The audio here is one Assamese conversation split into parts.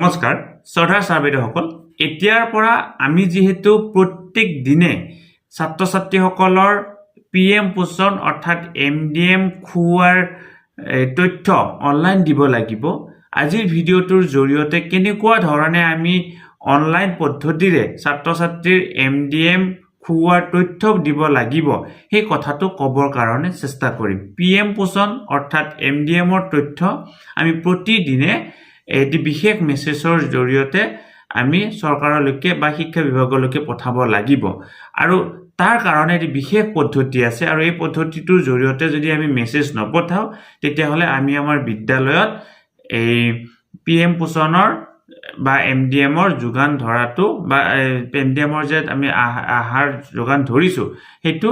নমস্কাৰ, শ্ৰদ্ধাৰ ছাৰ বাইদেউসকল এতিয়াৰ পৰা আমি যিহেতু প্ৰত্যেক দিনে ছাত্ৰ ছাত্ৰীসকলৰ পি এম পোষণ, অৰ্থাৎ এম ডি এম খুওৱাৰ তথ্য অনলাইন দিব লাগিব। আজিৰ ভিডিঅ'টোৰ জৰিয়তে কেনেকুৱা ধৰণে আমি অনলাইন পদ্ধতিৰে ছাত্ৰ ছাত্ৰীৰ এম ডি এম খুওৱাৰ তথ্য দিব লাগিব, সেই কথাটো ক'বৰ কাৰণে চেষ্টা কৰিম। পি এম পোষণ, অৰ্থাৎ এম ডি এমৰ তথ্য আমি প্ৰতিদিনে এটি বিশেষ মেছেজৰ জৰিয়তে আমি চৰকাৰলৈকে বা শিক্ষা বিভাগলৈকে পঠাব লাগিব। আৰু তাৰ কাৰণে এটি বিশেষ পদ্ধতি আছে আৰু এই পদ্ধতিটোৰ জৰিয়তে যদি আমি মেছেজ নপঠাওঁ তেতিয়াহ'লে আমি আমাৰ বিদ্যালয়ত এই পি এম পোষণৰ বা এম ডি এমৰ যোগান ধৰাটো বা এম ডি এমৰ যে আমি আহ- আহাৰ যোগান ধৰিছোঁ সেইটো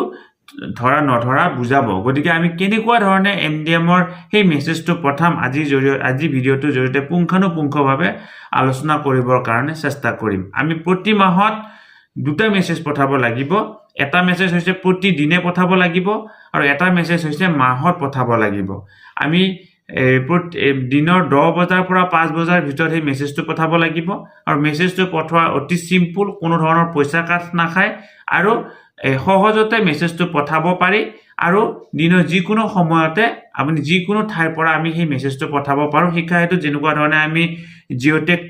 ধৰা নধৰা বুজাব। গতিকে আমি কেনেকুৱা ধৰণে এম ডি এমৰ সেই মেছেজটো পঠাম আজিৰ জৰিয়তে আজি ভিডিঅ'টোৰ জৰিয়তে পুংখানুপুংখভাৱে আলোচনা কৰিবৰ কাৰণে চেষ্টা কৰিম। আমি প্ৰতি মাহত দুটা মেছেজ পঠাব লাগিব। এটা মেছেজ হৈছে প্ৰতিদিনে পঠাব লাগিব আৰু এটা মেছেজ হৈছে মাহত পঠাব লাগিব। আমি দিনৰ দহ বজাৰ পৰা পাঁচ বজাৰ ভিতৰত সেই মেছেজটো পঠাব লাগিব। আৰু মেছেজটো পঠোৱা অতি চিম্পুল কোনো ধৰণৰ পইচা কাট নাখায়। আৰু সহজতে মেছেজটো পঠাব পাৰি আৰু দিনৰ যিকোনো সময়তে আপুনি যিকোনো ঠাইৰ পৰা আমি সেই মেছেজটো পঠাব পাৰোঁ। শিক্ষা হেতুত যেনেকুৱা ধৰণে আমি জিঅ'টেক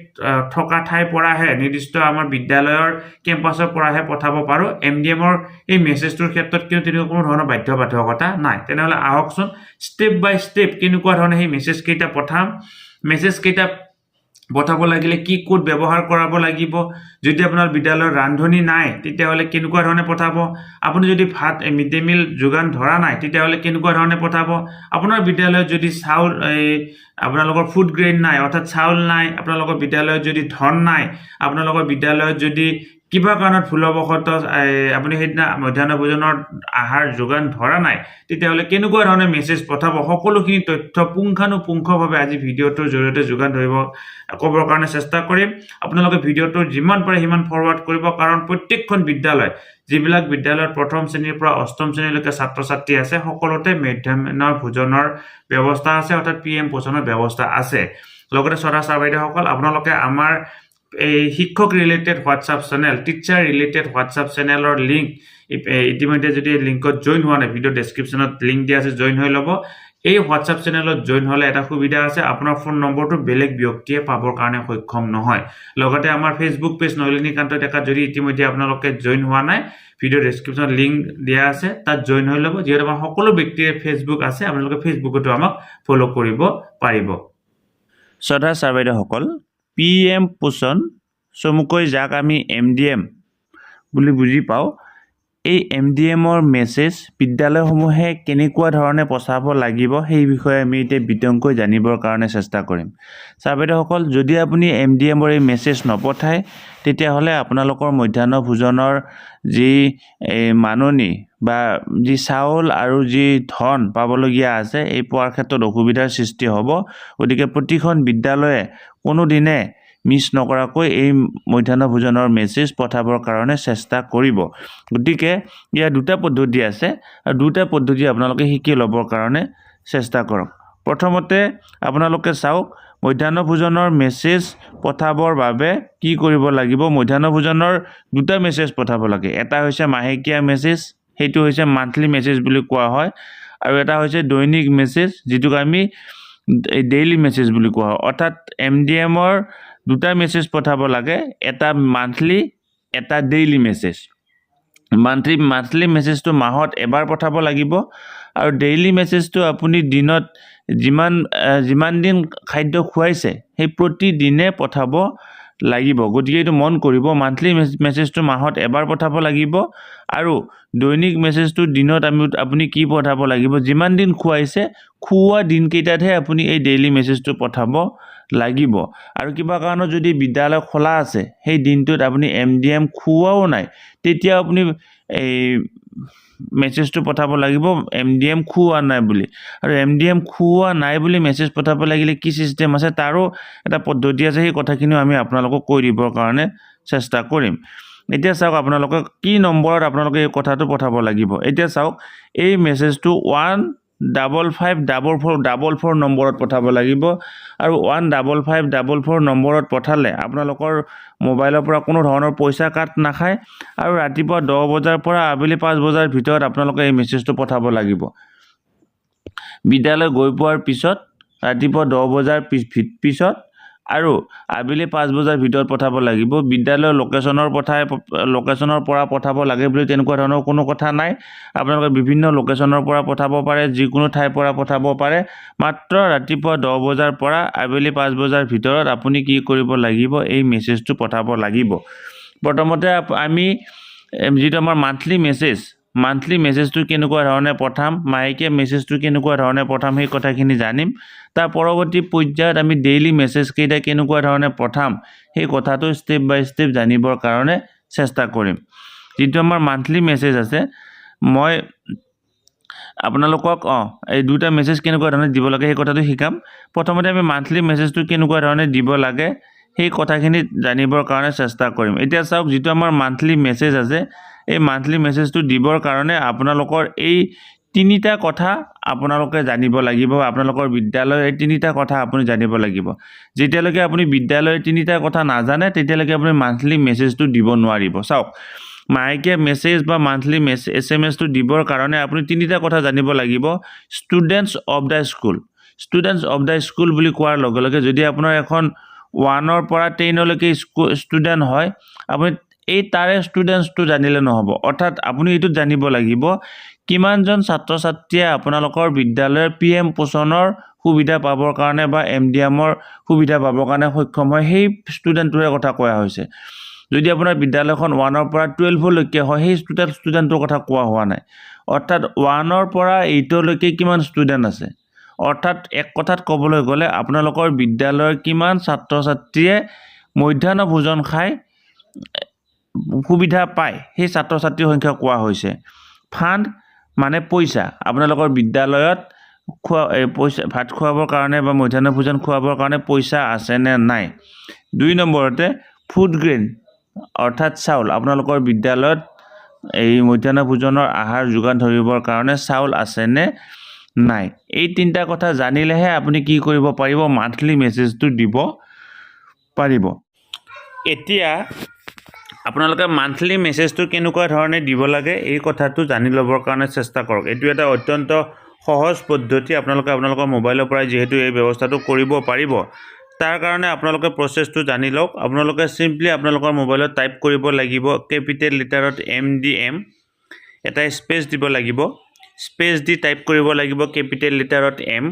থকা ঠাইৰ পৰাহে নিৰ্দিষ্ট আমাৰ বিদ্যালয়ৰ কেম্পাছৰ পৰাহে পঠাব পাৰোঁ। এম ডি এমৰ এই মেছেজটোৰ ক্ষেত্ৰত কিন্তু তেনেকুৱা কোনো ধৰণৰ বাধ্যবাধকতা নাই। তেনেহ'লে আহকচোন ষ্টেপ বাই ষ্টেপ কেনেকুৱা ধৰণে সেই মেছেজ কেইটা পঠাম। মেছেজ পঠাব লাগিলে কি কোড ব্যৱহাৰ কৰাব লাগিব? যদি আপোনাৰ বিদ্যালয়ৰ ৰান্ধনি নাই তেতিয়াহ'লে কেনেকুৱা ধৰণে পঠাব? আপুনি যদি ভাত মিড ডে মিল যোগান ধৰা নাই তেতিয়াহ'লে কেনেকুৱা ধৰণে পঠাব? আপোনাৰ বিদ্যালয়ত যদি চাউল এই আপোনালোকৰ ফুড গ্ৰেইন নাই অৰ্থাৎ চাউল নাই আপোনালোকৰ বিদ্যালয়ত যদি ধন নাই আপোনালোকৰ বিদ্যালয়ত যদি কিবা কাৰণত ভুলবশতঃ আপুনি সেইদিনা মধ্যাহ্ন ভোজনৰ আহাৰ যোগান ধৰা নাই তেতিয়াহ'লে কেনেকুৱা ধৰণে মেছেজ পঠাব? সকলোখিনি তথ্য পুংখানুপুংখভাৱে আজি ভিডিঅ'টোৰ জৰিয়তে যোগান ধৰিব ক'বৰ কাৰণে চেষ্টা কৰিম। আপোনালোকে ভিডিঅ'টো যিমান পাৰে সিমান ফৰৱাৰ্ড কৰিব কাৰণ প্ৰত্যেকখন বিদ্যালয় যিবিলাক বিদ্যালয়ত প্ৰথম শ্ৰেণীৰ পৰা অষ্টম শ্ৰেণীলৈকে ছাত্ৰ ছাত্ৰী আছে সকলোতে মধ্যাহ্ন ভোজনৰ ব্যৱস্থা আছে অৰ্থাৎ পি এম পোষণৰ ব্যৱস্থা আছে। লগতে চৰা ছাৰ বাইদেউসকল আপোনালোকে আমাৰ এই শিক্ষক related WhatsApp channel teacher related WhatsApp চেনেলৰ লিংক ইতিমধ্যে যদি লিংকত জইন হোৱা নাই ভিডিঅ' ডেছক্ৰিপশ্যনত লিংক দিয়া আছে জইন হৈ ল'ব। এই হোৱাটছআপ চেনেলত জইন হ'লে এটা সুবিধা আছে, আপোনাৰ ফোন নম্বৰটো বেলেগ ব্যক্তিয়ে পাবৰ কাৰণে সক্ষম নহয়। লগতে আমাৰ ফেচবুক পেজ নলিনীকান্ত ডেকা, যদি ইতিমধ্যে আপোনালোকে জইন হোৱা নাই ভিডিঅ' ডেছক্ৰিপশ্যনত লিংক দিয়া আছে, তাত জইন হৈ ল'ব। যিহেতু আমাৰ সকলো ব্যক্তিৰে ফেচবুক আছে, আপোনালোকে ফেচবুকতো আমাক ফ'ল' কৰিব পাৰিব। শ্ৰদ্ধা ছাৰ বাইদেউসকল পি এম পোষণ চমুকৈ যাক আমি এম ডি এম বুলি বুজি পাওঁ। এই এম ডি এমৰ মেছেজ বিদ্যালয়সমূহে কেনেকুৱা ধৰণে পঠাব লাগিব সেই বিষয়ে আমি এতিয়া বিতংকৈ জানিবৰ কাৰণে চেষ্টা কৰিম। ছাৰ বাইদেউসকল যদি আপুনি এম ডি এমৰ এই মেছেজ নপঠায় তেতিয়াহ'লে আপোনালোকৰ মধ্যাহ্ন ভোজনৰ যি এই মাননি বা যি চাউল আৰু যি ধন পাবলগীয়া আছে এই পোৱাৰ ক্ষেত্ৰত অসুবিধাৰ সৃষ্টি হ'ব। গতিকে প্ৰতিখন বিদ্যালয়ে কোনোদিনে মিছ নকৰাকৈ এই মধ্যাহ্ন ভোজনৰ মেছেজ পঠাবৰ কাৰণে চেষ্টা কৰিব। গতিকে, ইয়াৰ দুটা পদ্ধতি আছে আৰু দুটা পদ্ধতি আপোনালোকে শিকি ল'বৰ কাৰণে চেষ্টা কৰক। প্ৰথমতে, আপোনালোকে চাওক মধ্যাহ্ন ভোজনৰ মেছেজ পঠাবৰ বাবে কি কৰিব লাগিব। মধ্যাহ্ন ভোজনৰ দুটা মেছেজ পঠাব লাগে। এটা হৈছে মাহেকীয়া মেছেজ, সেইটো হৈছে মান্থলি মেছেজ বুলি কোৱা হয়, আৰু এটা হৈছে দৈনিক মেছেজ, যিটোক আমি ডেইলি মেছেজ বুলি কোৱা হয়। অৰ্থাৎ এম ডি এমৰ দুটা মেছেজ পঠাব লাগে এটা মান্থলি এটা ডেইলি মেছেজ মান্থলি মান্থলি মেছেজটো মাহত এবাৰ পঠাব লাগিব আৰু ডেইলি মেছেজটো আপুনি দিনত যিমান যিমান দিন খাদ্য খুৱাইছে সেই প্ৰতিদিনে পঠাব লাগিব। গতিকে এইটো মন কৰিব। মান্থলি মেছেজটো মাহত এবাৰ পঠাব লাগিব আৰু দৈনিক মেছেজটো দিনত আমি আপুনি কি পঠাব লাগিব? যিমান দিন খুৱাইছে খুওৱা দিনকেইটাতহে আপুনি এই ডেইলি মেছেজটো পঠাব লাগিব। আৰু কিবা কাৰণত যদি বিদ্যালয় খোলা আছে সেই দিনটোত আপুনি এম ডি এম খুওৱাও নাই তেতিয়া আপুনি এই মেছেজটো পঠাব লাগিব এম ডি এম খুওৱা নাই বুলি। আৰু এম ডি এম খুওৱা নাই বুলি মেছেজ পঠাব লাগিলে কি ছিষ্টেম আছে তাৰো এটা পদ্ধতি আছে সেই কথাখিনিও আমি আপোনালোকক কৈ দিবৰ কাৰণে চেষ্টা কৰিম। এতিয়া চাওক আপোনালোকে কি নম্বৰত আপোনালোকে এই কথাটো পঠাব লাগিব। এতিয়া চাওক এই মেছেজটো one double five double four double four নম্বৰত পঠাব লাগিব। আৰু one double five double four নম্বৰত পঠালে আপোনালোকৰ মোবাইলৰ পৰা কোনো ধৰণৰ পইচা কাট নাখায়। আৰু ৰাতিপুৱা দহ বজাৰ পৰা আবেলি পাঁচ বজাৰ ভিতৰত আপোনালোকে এই মেছেজটো পঠাব লাগিব। বিদ্যালয় গৈ পোৱাৰ পিছত ৰাতিপুৱা দহ বজাৰ পিছত আৰু আবেলি পাঁচ বজাৰ ভিতৰত পঠাব লাগিব। বিদ্যালয়ৰ লোকেশ্যনৰ পঠাই লোকেশ্যনৰ পৰা পঠাব লাগে বুলি তেনেকুৱা ধৰণৰ কোনো কথা নাই। আপোনালোকে বিভিন্ন লোকেশ্যনৰ পৰা পঠাব পাৰে যিকোনো ঠাইৰ পৰা পঠাব পাৰে। মাত্ৰ ৰাতিপুৱা দহ বজাৰ পৰা আবেলি পাঁচ বজাৰ ভিতৰত আপুনি কি কৰিব লাগিব এই মেছেজটো পঠাব লাগিব। প্ৰথমতে আমি যিটো আমাৰ মান্থলি মেছেজ মান্থলি মেছেজটো কেনেকুৱা ধৰণে পঠাম, মাহেকীয়া মেছেজটো কেনেকুৱা ধৰণে পঠাম, সেই কথাখিনি জানিম। তাৰ পৰৱৰ্তী পৰ্যায়ত আমি ডেইলি মেছেজকেইটা কেনেকুৱা ধৰণে পঠাম, সেই কথাটো ষ্টেপ বাই ষ্টেপ জানিবৰ কাৰণে চেষ্টা কৰিম। যিটো আমাৰ মান্থলি মেছেজ আছে, মই আপোনালোকক, অঁ, এই দুটা মেছেজ কেনেকুৱা ধৰণে দিব লাগে সেই কথাটো শিকাম। প্ৰথমতে আমি মান্থলি মেছেজটো কেনেকুৱা ধৰণে দিব লাগে, সেই কথাখিনি জানিবৰ কাৰণে চেষ্টা কৰিম। এতিয়া চাওক, যিটো আমাৰ মান্থলি মেছেজ আছে এই মান্থলি মেছেজটো দিবৰ কাৰণে আপোনালোকৰ এই তিনিটা কথা আপোনালোকে জানিব লাগিব আপোনালোকৰ বিদ্যালয়ৰ এই তিনিটা কথা আপুনি জানিব লাগিব। যেতিয়ালৈকে আপুনি বিদ্যালয়ৰ তিনিটা কথা নাজানে তেতিয়ালৈকে আপুনি মান্থলি মেছেজটো দিব নোৱাৰিব। চাওক মাহেকীয়া মেছেজ বা মান্থলি মেছে এছ এম এছটো দিবৰ কাৰণে আপুনি তিনিটা কথা জানিব লাগিব। Students of the school students of the school বুলি কোৱাৰ লগে লগে যদি আপোনাৰ এখন ওৱানৰ পৰা টেনলৈকে স্কু ষ্টুডেণ্ট হয় আপুনি এই তাৰে ষ্টুডেণ্টছটো জানিলে নহ'ব। অৰ্থাৎ আপুনি এইটোত জানিব লাগিব কিমানজন ছাত্ৰ ছাত্ৰীয়ে আপোনালোকৰ বিদ্যালয়ৰ পি এম পোষণৰ সুবিধা পাবৰ কাৰণে বা এম ডি এমৰ সুবিধা পাবৰ কাৰণে সক্ষম হয় সেই ষ্টুডেণ্টটোৰে কথা কোৱা হৈছে। যদি আপোনাৰ বিদ্যালয়খন ওৱানৰ পৰা টুৱেলভলৈকে হয় সেই টোটেল ষ্টুডেণ্টৰ কথা কোৱা হোৱা নাই। অৰ্থাৎ ওৱানৰ পৰা এইটলৈকে কিমান ষ্টুডেণ্ট আছে? অৰ্থাৎ এক কথাত ক'বলৈ গ'লে আপোনালোকৰ বিদ্যালয়ৰ কিমান ছাত্ৰ ছাত্ৰীয়ে মধ্যাহ্ন ভোজন খাই সুবিধা পায়, সেই ছাত্ৰ ছাত্ৰীৰ সংখ্যা কোৱা হৈছে। ফাণ্ড মানে পইচা। আপোনালোকৰ বিদ্যালয়ত খোৱা পইচা, ভাত খুৱাবৰ কাৰণে বা মধ্যাহ্ন ভোজন খুৱাবৰ কাৰণে পইচা আছেনে নাই? দুই নম্বৰতে ফুড গ্ৰেইন অৰ্থাৎ চাউল। আপোনালোকৰ বিদ্যালয়ত এই মধ্যাহ্ন ভোজনৰ আহাৰ যোগান ধৰিবৰ কাৰণে চাউল আছেনে নাই? এই তিনিটা কথা জানিলেহে আপুনি কি কৰিব পাৰিব? মান্থলি মেছেজটো দিব পাৰিব। এতিয়া আপোনালোকে মান্থলি মেছেজটো কেনেকুৱা ধৰণে দিব লাগে, এই কথাটো জানি ল'বৰ কাৰণে চেষ্টা কৰক। এইটো এটা অত্যন্ত সহজ পদ্ধতি, আপোনালোকে আপোনালোকৰ মোবাইলৰ পৰাই যিহেতু এই ব্যৱস্থাটো কৰিব পাৰিব। তাৰ কাৰণে আপোনালোকে প্ৰচেছটো জানি লওক। আপোনালোকে চিম্পলি আপোনালোকৰ মোবাইলত টাইপ কৰিব লাগিব কেপিটেল লিটাৰত এম ডি এম এটা স্পেচ দিব লাগিব। স্পেচ দি টাইপ কৰিব লাগিব কেপিটেল লিটাৰত এম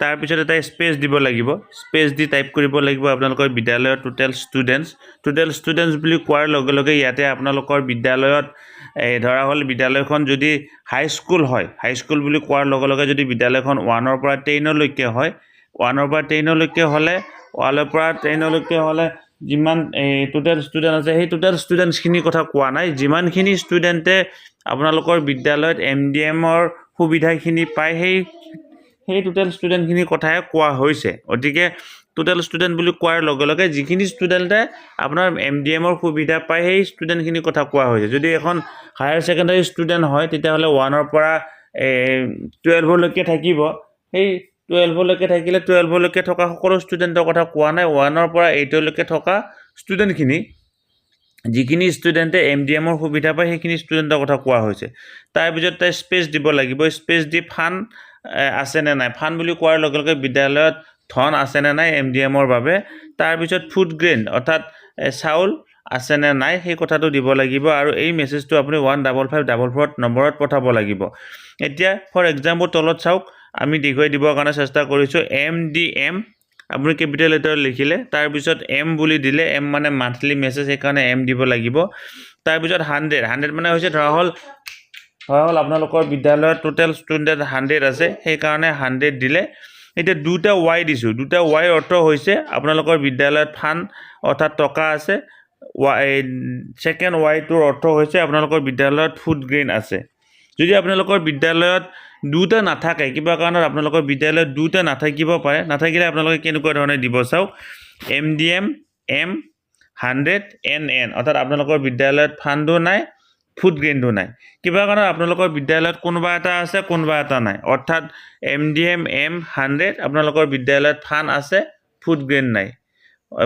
তাৰপিছত এটা স্পেচ দিব লাগিব। স্পেচ দি টাইপ কৰিব লাগিব আপোনালোকৰ বিদ্যালয়ৰ টোটেল ষ্টুডেণ্টছ টোটেল ষ্টুডেণ্টছ বুলি কোৱাৰ লগে লগে ইয়াতে আপোনালোকৰ বিদ্যালয়ত ধৰা হ'ল বিদ্যালয়খন যদি হাইস্কুল হয় হাইস্কুল বুলি কোৱাৰ লগে লগে যদি বিদ্যালয়খন ওৱানৰ পৰা টেনলৈকে হয় ওৱানৰ পৰা টেনলৈকে হ'লে ওৱানৰ পৰা টেনলৈকে হ'লে যিমান এই টোটেল ষ্টুডেণ্ট আছে সেই টোটেল ষ্টুডেণ্টছখিনিৰ কথা কোৱা নাই। যিমানখিনি ষ্টুডেণ্টে আপোনালোকৰ বিদ্যালয়ত এম ডি এমৰ সুবিধাখিনি পায় সেই সেই টোটেল ষ্টুডেণ্টখিনিৰ কথাহে কোৱা হৈছে। গতিকে টোটেল ষ্টুডেণ্ট বুলি কোৱাৰ লগে লগে যিখিনি ষ্টুডেণ্টে আপোনাৰ এম ডি এমৰ সুবিধা পায় সেই ষ্টুডেণ্টখিনিৰ কথা কোৱা হৈছে। যদি এখন হায়াৰ ছেকেণ্ডাৰী ষ্টুডেণ্ট হয় তেতিয়াহ'লে ওৱানৰ পৰা টুৱেলভলৈকে থাকিব। সেই টুৱেলভলৈকে থাকিলে টুৱেলভলৈকে থকা সকলো ষ্টুডেণ্টৰ কথা কোৱা নাই ওৱানৰ পৰা এইটলৈকে থকা ষ্টুডেণ্টখিনি যিখিনি ষ্টুডেণ্টে এম ডি এমৰ সুবিধা পায় সেইখিনি ষ্টুডেণ্টৰ কথা কোৱা হৈছে। তাৰপিছত তাই স্পেচ দিব লাগিব। স্পেচ দি ফাণ্ড আছেনে নাই? ফাণ্ড বুলি কোৱাৰ লগে লগে বিদ্যালয়ত ধন আছেনে নাই এম ডি এমৰ বাবে? তাৰপিছত ফুড গ্ৰেইন অৰ্থাৎ চাউল আছেনে নাই সেই কথাটো দিব লাগিব আৰু এই মেছেজটো আপুনি one double five double four নম্বৰত পঠাব লাগিব। এতিয়া ফৰ এক্সাম্পল তলত চাওক, আমি দেখুৱাই দিবৰ কাৰণে চেষ্টা কৰিছোঁ, এম ডি এম, আপুনি কেপিটেল লেটাৰত লিখিলে তাৰপিছত এম বুলি দিলে, এম মানে মান্থলি মেছেজ সেইকাৰণে এম দিব লাগিব। তাৰপিছত হাণ্ড্ৰেড হাণ্ড্ৰেড মানে হৈছে ধৰা হ'ল ধৰা হ'ল আপোনালোকৰ বিদ্যালয়ত টোটেল ষ্টুডেণ্ট হাণ্ড্ৰেড আছে। সেইকাৰণে হাণ্ড্ৰেড দিলে। এতিয়া দুটা ৱাই দিছোঁ। দুটা ৱাইৰ অৰ্থ হৈছে আপোনালোকৰ বিদ্যালয়ত ফাণ্ড অৰ্থাৎ টকা আছে। ৱাই ছেকেণ্ড ৱাইটোৰ অৰ্থ হৈছে আপোনালোকৰ বিদ্যালয়ত ফুড গ্ৰেইন আছে। যদি আপোনালোকৰ বিদ্যালয়ত দুটা নাথাকে, কিবা কাৰণত আপোনালোকৰ বিদ্যালয়ত দুটা নাথাকিব পাৰে, নাথাকিলে আপোনালোকে কেনেকুৱা ধৰণে দিব চাওক? M D M M hundred N N অৰ্থাৎ আপোনালোকৰ বিদ্যালয়ত ফাণ্ডো নাই ফুড গ্ৰেইনটো নাই। কিবা কাৰণত আপোনালোকৰ বিদ্যালয়ত কোনোবা এটা আছে, কোনোবা এটা নাই। অৰ্থাৎ M D M M hundred আপোনালোকৰ বিদ্যালয়ত ফান আছে ফুড গ্ৰেইন নাই।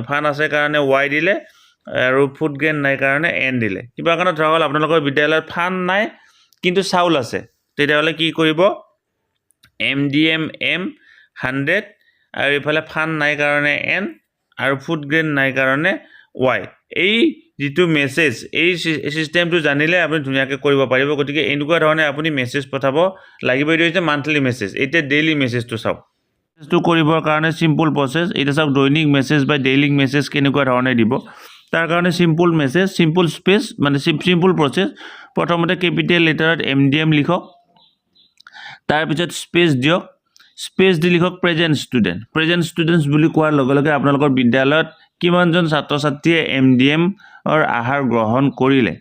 ফান আছে কাৰণে ৱাই দিলে, আৰু ফুড গ্ৰেইন নাই কাৰণে এন দিলে। কিবা কাৰণত ধৰা হ'ল, আপোনালোকৰ বিদ্যালয়ত ফান নাই, কিন্তু চাউল আছে। তেতিয়াহ'লে কি কৰিব? M D M M hundred আৰু ইফালে ফান নাই কাৰণে এন আৰু ফুড গ্ৰেইন নাই কাৰণে ৱাই এই যিটো মেছেজ এই ছিষ্টেমটো জানিলে আপুনি ধুনীয়াকৈ কৰিব পাৰিব। গতিকে এনেকুৱা ধৰণে আপুনি মেছেজ পঠাব। লাগিব এইটো হৈছে মান্থলি মেছেজ এতিয়া ডেইলি মেছেজটো চাওক। মেছেজটো কৰিবৰ কাৰণে চিম্পুল প্ৰচেছ এতিয়া চাওক, দৈনিক মেছেজ বা ডেইলি মেছেজ কেনেকুৱা ধৰণে দিব। তাৰ কাৰণে চিম্পুল মেছেজ চিম্পুল স্পেচ মানে চিম্পুল প্ৰচেছ প্ৰথমতে কেপিটেল লেটাৰত এম ডি এম লিখক। তাৰপিছত স্পেচ দিয়ক। স্পেচ দি লিখক প্ৰেজেণ্ট ষ্টুডেণ্ট প্ৰেজেণ্ট ষ্টুডেণ্টছ বুলি কোৱাৰ লগে লগে আপোনালোকৰ বিদ্যালয়ত কিমানজন ছাত্ৰ ছাত্ৰীয়ে এম ডি এমৰ আহাৰ গ্ৰহণ কৰিলে?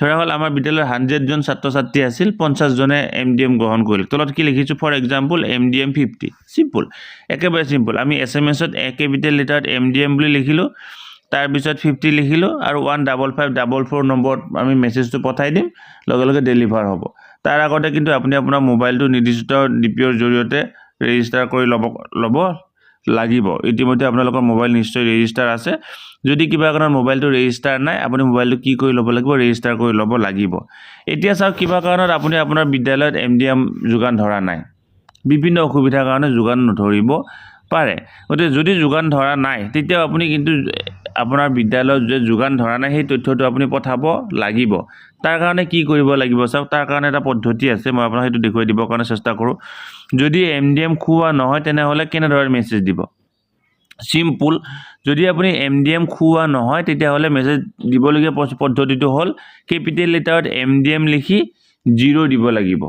ধৰা হ'ল, আমাৰ বিদ্যালয়ত হাণ্ড্ৰেডজন ছাত্ৰ ছাত্ৰী আছিল পঞ্চাছজনে এম ডি এম গ্ৰহণ কৰিলে। তলত কি লিখিছোঁ? For example M D M fifty simple একেবাৰে চিম্পুল আমি এছ এম এছত এ কেপিটেল লেটাৰত এম ডি এম বুলি লিখিলোঁ তাৰপিছত ফিফটি লিখিলোঁ আৰু one double five double four নম্বৰত আমি মেছেজটো পঠাই দিম, লগে লগে ডেলিভাৰ হ'ব। তাৰ আগতে কিন্তু আপুনি আপোনাৰ মোবাইলটো নিৰ্দিষ্ট ডি পি জৰিয়তে ৰেজিষ্টাৰ কৰি ল'ব ল'ব লাগিব। ইতিমধ্যে আপোনালোকৰ মোবাইল নিশ্চয় ৰেজিষ্টাৰ আছে। যদি কিবা কাৰণত মোবাইলটো ৰেজিষ্টাৰ নাই আপুনি মোবাইলটো কি কৰি ল'ব লাগিব ৰেজিষ্টাৰ কৰি ল'ব লাগিব। এতিয়া চাওক কিবা কাৰণত আপুনি আপোনাৰ বিদ্যালয়ত এম ডি এম যোগান ধৰা নাই। বিভিন্ন অসুবিধাৰ কাৰণে যোগান নধৰিব পাৰে। গতিকে যদি যোগান ধৰা নাই তেতিয়াও আপুনি কিন্তু আপোনাৰ বিদ্যালয়ত যে যোগান ধৰা নাই সেই তথ্যটো আপুনি পঠাব লাগিব। তাৰ কাৰণে কি কৰিব লাগিব চাওক তাৰ কাৰণে এটা পদ্ধতি আছে মই আপোনাক সেইটো দেখুৱাই দিবৰ কাৰণে চেষ্টা কৰোঁ। যদি এম ডি এম খুওৱা নহয়, তেনেহ'লে কেনেদৰে মেছেজ দিব? চিম্পুল যদি আপুনি এম ডি এম খুওৱা নহয়, তেতিয়াহ'লে মেছেজ দিবলগীয়া পদ্ধ- পদ্ধতিটো হ'ল কেপিটেল লেটাৰত এম ডি এম লিখি জিৰ' দিব লাগিব।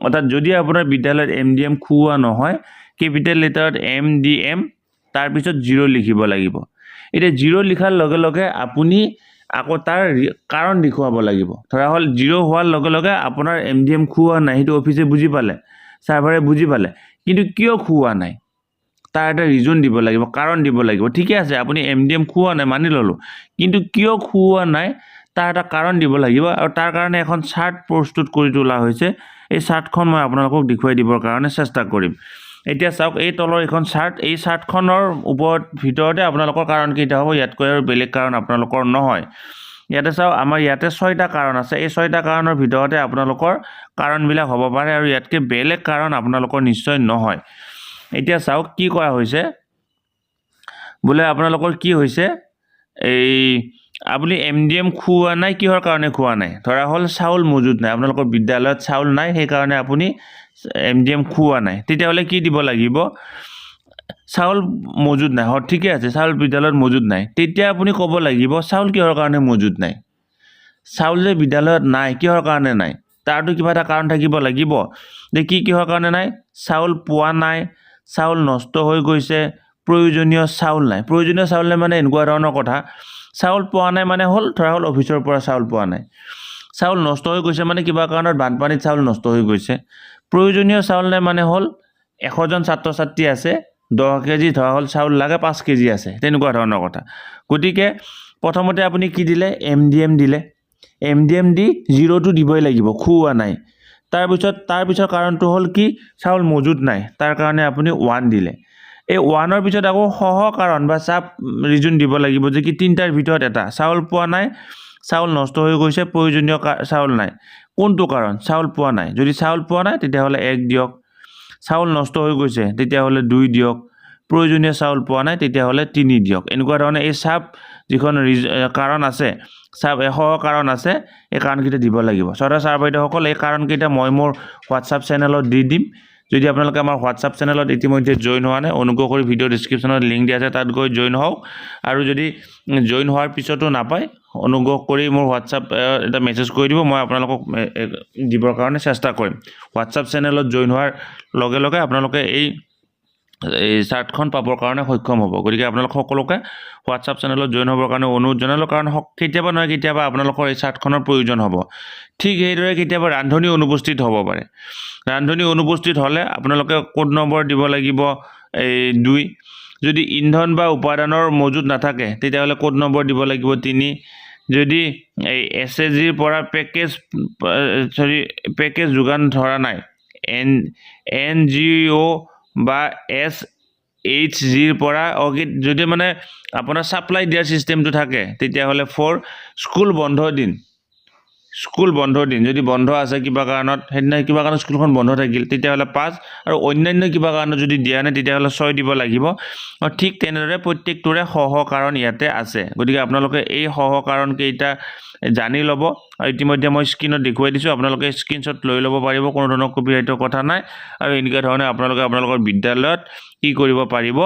অৰ্থাৎ যদি আপোনাৰ বিদ্যালয়ত এম ডি এম খুওৱা নহয় কেপিটেল লেটাৰত এম ডি এম তাৰপিছত জিৰ' লিখিব লাগিব। এতিয়া জিৰ' লিখাৰ লগে লগে আপুনি আকৌ তাৰ কাৰণ দেখুৱাব লাগিব। ধৰা হ'ল জিৰ' হোৱাৰ লগে লগে আপোনাৰ এম ডি এম খুওৱা নাই সেইটো অফিচে বুজি পালে। ছাৰ্ভাৰে বুজি পালে। কিন্তু কিয় খুওৱা নাই? তাৰ এটা ৰিজন দিব লাগিব কাৰণ দিব লাগিব। ঠিকে আছে আপুনি এম ডি এম খুওৱা নাই মানি ল'লোঁ। কিন্তু কিয় খুওৱা নাই তাৰ এটা কাৰণ দিব লাগিব। আৰু তাৰ কাৰণে এখন চাৰ্ট প্ৰস্তুত কৰি তোলা হৈছে। এই চাৰ্টখন মই আপোনালোকক দেখুৱাই দিবৰ কাৰণে চেষ্টা কৰিম। এতিয়া চাওক এই তলৰ এইখন চাৰ্ট এই চাৰ্টখনৰ ওপৰত ভিতৰতে আপোনালোকৰ কাৰণকেইটা হ'ব। ইয়াতকৈ আৰু বেলেগ কাৰণ আপোনালোকৰ নহয়। ইয়াতে চাওক, আমাৰ ইয়াতে ছয়টা কাৰণ আছে। এই ছয়টা কাৰণৰ ভিতৰতে আপোনালোকৰ কাৰণবিলাক হ'ব পাৰে আৰু ইয়াতকৈ বেলেগ কাৰণ আপোনালোকৰ নিশ্চয় নহয়। এতিয়া চাওক, কি কৰা হৈছে? বোলে আপোনালোকৰ কি হৈছে? এই, আপুনি এম ডি এম খুওৱা নাই, কিহৰ কাৰণে খোৱা নাই? ধৰা হ'ল চাউল মজুত নাই, আপোনালোকৰ বিদ্যালয়ত চাউল নাই, সেইকাৰণে আপুনি এম ডি এম খুওৱা নাই। তেতিয়াহ'লে কি দিব লাগিব? চাউল মজুত নাই। হয়, ঠিকে আছে, চাউল বিদ্যালয়ত মজুত নাই। তেতিয়া আপুনি ক'ব লাগিব, চাউল কিহৰ কাৰণে মজুত নাই? চাউল যে বিদ্যালয়ত নাই, কিহৰ কাৰণে নাই? তাৰতো কিবা এটা কাৰণ থাকিব লাগিব। যে কি কিহৰ কাৰণে নাই? চাউল পোৱা নাই, চাউল নষ্ট হৈ গৈছে, প্ৰয়োজনীয় চাউল নাই। প্ৰয়োজনীয় চাউল নাই মানে এনেকুৱা ধৰণৰ কথা। চাউল পোৱা নাই মানে হ'ল, ধৰা হ'ল অফিচৰ পৰা চাউল পোৱা নাই। চাউল নষ্ট হৈ গৈছে মানে কিবা কাৰণত বানপানীত চাউল নষ্ট হৈ গৈছে। প্ৰয়োজনীয় চাউল নাই মানে হ'ল, এশজন ছাত্ৰ ছাত্ৰী আছে দহ কেজি ধৰা হ'ল চাউল লাগে, পাঁচ কেজি আছে। তেনেকুৱা ধৰণৰ কথা। গতিকে, প্ৰথমতে আপুনি কি দিলে? এম ডি এম দিলে। এম ডি এম দি জিৰ'টো দিবই লাগিব, খুওৱা নাই। তাৰপিছত তাৰপিছত কাৰণটো হ'ল কি? চাউল মজুত নাই। তাৰ কাৰণে আপুনি ওৱান দিলে। এই ওৱানৰ পিছত আকৌ সহ কাৰণ বা চাব ৰিজন দিব লাগিব যে কি তিনিটাৰ ভিতৰত এটা। চাউল পোৱা নাই, চাউল নষ্ট হৈ গৈছে, প্ৰয়োজনীয় চাউল নাই। কোনটো কাৰণ? চাউল পোৱা নাই। যদি চাউল পোৱা নাই, তেতিয়াহ'লে এক দিয়ক। চাউল নষ্ট হৈ গৈছে, তেতিয়াহ'লে দুই দিয়ক। প্ৰয়োজনীয় চাউল পোৱা নাই, তেতিয়াহ'লে তিনি দিয়ক। এনেকুৱা ধৰণে এই চাব যিখন ৰিজ কাৰণ আছে চাব এশ কাৰণ আছে, এই কাৰণকেইটা দিব লাগিব। চৰাই ছাৰ বাইদেউসকল, এই কাৰণকেইটা মই মোৰ হোৱাটছআপ চেনেলত দি দিম। যদি আপোনালোকে আমাৰ হোৱাটছআপ চেনেলত ইতিমধ্যে জইন হোৱা নাই, অনুগ্ৰহ কৰি ভিডিঅ' ডিছক্ৰিপশ্যনত লিংক দিয়া আছে, তাত গৈ জইন হওক। আৰু যদি জইন হোৱাৰ পিছতো নাপায় অনুগ্ৰহ কৰি মোৰ হোৱাটছআপ এটা মেছেজ কৰি দিব মই আপোনালোকক দিবৰ কাৰণে চেষ্টা কৰিম। হোৱাটছআপ চেনেলত জইন হোৱাৰ লগে লগে আপোনালোকে এই এই চাৰ্টখন পাবৰ কাৰণে সক্ষম হ'ব। গতিকে আপোনালোক সকলোকে হোৱাটছআপ চেনেলত জইন হ'বৰ কাৰণে অনুৰোধ জনালোঁ কাৰণ কেতিয়াবা নহয় কেতিয়াবা আপোনালোকৰ এই চাৰ্টখনৰ প্ৰয়োজন হ'ব। ঠিক সেইদৰে কেতিয়াবা ৰান্ধনি অনুপস্থিত হ'ব পাৰে। ৰান্ধনি অনুপস্থিত হ'লে আপোনালোকে ক'ড নম্বৰ দিব লাগিব এই দুই। যদি ইন্ধন বা উপাদানৰ মজুত নাথাকে তেতিয়াহ'লে ক'ড নম্বৰ দিব লাগিব তিনি। যদি এই এছ এ জিৰ পৰা পেকেজ চৰি পেকেজ যোগান ধৰা নাই এন এন জি অ' বা এছ এইচ জিৰ পৰা অৰ্কিড যদি মানে আপোনাৰ ছাপ্লাই দিয়াৰ ছিষ্টেমটো থাকে তেতিয়াহ'লে ফ'ৰ স্কুল বন্ধৰ দিন। স্কুল বন্ধৰ দিন। যদি বন্ধ আছে কিবা কাৰণত, সেইদিনা কিবা কাৰণত স্কুলখন বন্ধ থাকিল, তেতিয়াহ'লে পাঁচ আৰু অন্যান্য কিবা কাৰণত যদি দিয়া নাই, তেতিয়াহ'লে ছয় দিব লাগিব। আৰু ঠিক তেনেদৰে প্ৰত্যেকটোৰে সহ কাৰণ ইয়াতে আছে। গতিকে আপোনালোকে এই সহ কাৰণকেইটা জানি ল'ব। আৰু ইতিমধ্যে মই স্ক্ৰীণত দেখুৱাই দিছোঁ। আপোনালোকে স্ক্ৰীণশ্বট লৈ ল'ব পাৰিব, কোনো ধৰণৰ কপিৰাইটৰ কথা নাই। আৰু এনেকুৱা ধৰণে আপোনালোকে আপোনালোকৰ বিদ্যালয়ত কি কৰিব পাৰিব।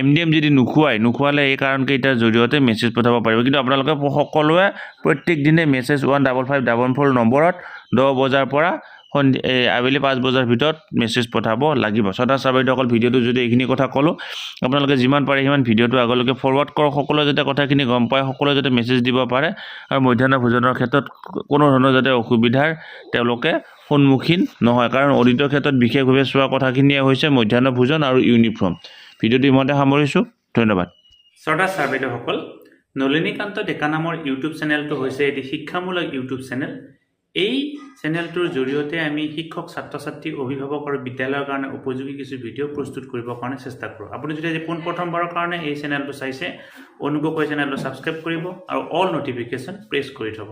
এম ডি এম যদি নোখোৱাই নোখোৱালে এই কাৰণকেইটাৰ জৰিয়তে মেছেজ পঠাব পাৰিব। কিন্তু আপোনালোকে সকলোৱে প্ৰত্যেক দিনে message one double five double four নম্বৰত দহ বজাৰ পৰা সন্ধি আবেলি পাঁচ বজাৰ ভিতৰত মেছেজ পঠাব লাগিব। ছটা চাৰ্ভাইদেউসকল ভিডিঅ'টো যদি এইখিনি কথা ক'লোঁ আপোনালোকে যিমান পাৰে সিমান ভিডিঅ'টো আগলৈকে ফৰৱাৰ্ড কৰক। সকলোৱে যাতে কথাখিনি গম পায় সকলোৱে যাতে মেছেজ দিব পাৰে আৰু মধ্যাহ্ন ভোজনৰ ক্ষেত্ৰত কোনো ধৰণৰ যাতে অসুবিধাৰ তেওঁলোকে সন্মুখীন নহয়। কাৰণ অডিটৰ ক্ষেত্ৰত বিশেষভাৱে চোৱা কথাখিনিয়ে হৈছে মধ্যাহ্ন ভোজন আৰু ইউনিফৰ্ম ভিডিঅ'টো ইমানতে সামৰিছোঁ। ধন্যবাদ। শ্ৰদ্ধা ছাৰ বাইদেউসকল নলিনীকান্ত ডেকা নামৰ ইউটিউব চেনেলটো হৈছে এটি শিক্ষামূলক ইউটিউব চেনেল। এই চেনেলটোৰ জৰিয়তে আমি শিক্ষক ছাত্ৰ ছাত্ৰী অভিভাৱক আৰু বিদ্যালয়ৰ কাৰণে উপযোগী কিছু ভিডিঅ' প্ৰস্তুত কৰিবৰ কাৰণে চেষ্টা কৰোঁ। আপুনি যদি আজি পোনপ্ৰথমবাৰৰ কাৰণে এই চেনেলটো চাইছে, অনুগ্ৰহ কৰি চেনেলটো ছাবস্ক্ৰাইব কৰিব আৰু অল নটিফিকেশ্যন প্ৰেছ কৰি থ'ব।